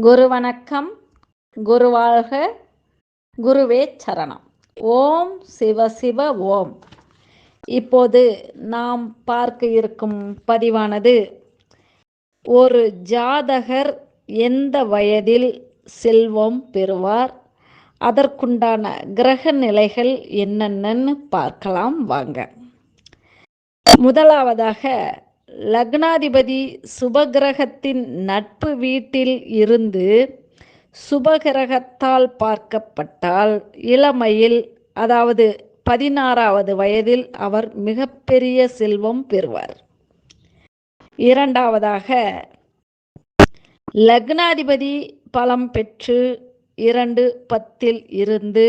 குரு வணக்கம் குருவாழ்க குருவே சரணம். ஓம் சிவ சிவ ஓம். இப்போது நாம் பார்க்க இருக்கும் பதிவானது ஒரு ஜாதகர் எந்த வயதில் செல்வம் பெறுவார்? அதற்குண்டான கிரக நிலைகள் என்னென்னு பார்க்கலாம் வாங்க. முதலாவதாக லக்னாதிபதி சுபகிரகத்தின் நட்பு வீட்டில் இருந்து சுபகிரகத்தால் பார்க்கப்பட்டால் இளமையில் அதாவது பதினாறாவது வயதில் அவர் மிகப்பெரிய செல்வம் பெறுவார். இரண்டாவதாக லக்னாதிபதி பலம் பெற்று இரண்டு பத்தில் இருந்து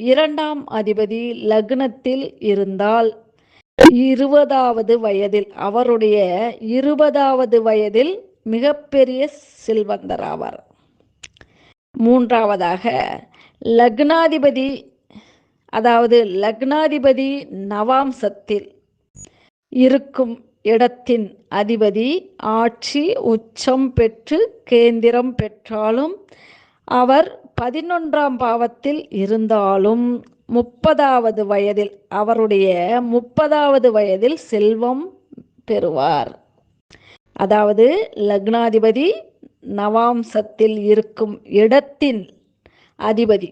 இரண்டாம் அதிபதி லக்னத்தில் இருந்தால் இருபதாவது வயதில் அவருடைய இருபதாவது வயதில் மிகப்பெரிய செல்வந்தர் ஆவார் மூன்றாவதாக லக்னாதிபதி அதாவது லக்னாதிபதி நவாம்சத்தில் இருக்கும் இடத்தின் அதிபதி ஆட்சி உச்சம் பெற்று கேந்திரம் பெற்றாலும் அவர் பதினொன்றாம் பாவத்தில் இருந்தாலும் முப்பதாவது வயதில் அவருடைய முப்பதாவது வயதில் செல்வம் பெறுவார். அதாவது லக்னாதிபதி நவாம்சத்தில் இருக்கும் இடத்தின் அதிபதி.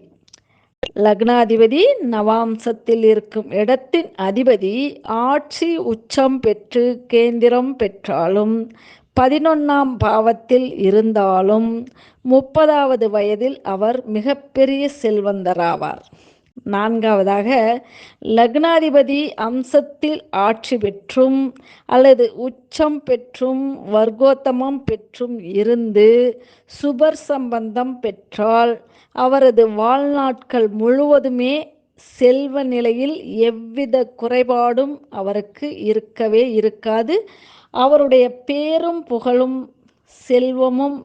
லக்னாதிபதி நவாம்சத்தில் இருக்கும் இடத்தின் அதிபதி ஆட்சி உச்சம் பெற்று கேந்திரம் பெற்றாலும் பதினொன்றாம் பாவத்தில் இருந்தாலும் முப்பதாவது வயதில் அவர் மிகப்பெரிய செல்வந்தராவார். நான்காவதாக லக்னாதிபதி அம்சத்தில் ஆட்சி பெற்றும் அல்லது உச்சம் பெற்றும் வர்க்கோத்தமம் பெற்றும் இருந்து சுபர் சம்பந்தம் பெற்றால் அவரது வாழ்நாட்கள் முழுவதுமே செல்வ நிலையில் எவ்வித குறைபாடும் அவருக்கு இருக்கவே இருக்காது. அவருடைய பேரும் புகழும் செல்வமும்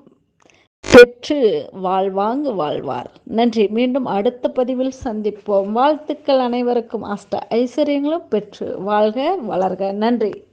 பெற்று வாழ்வாங்கு வாழ்வார். நன்றி. மீண்டும் அடுத்த பதிவில் சந்திப்போம். வாழ்த்துக்கள் அனைவருக்கும். அஷ்ட ஐஸ்வர்யங்களும் பெற்று வாழ்க வளர்க. நன்றி.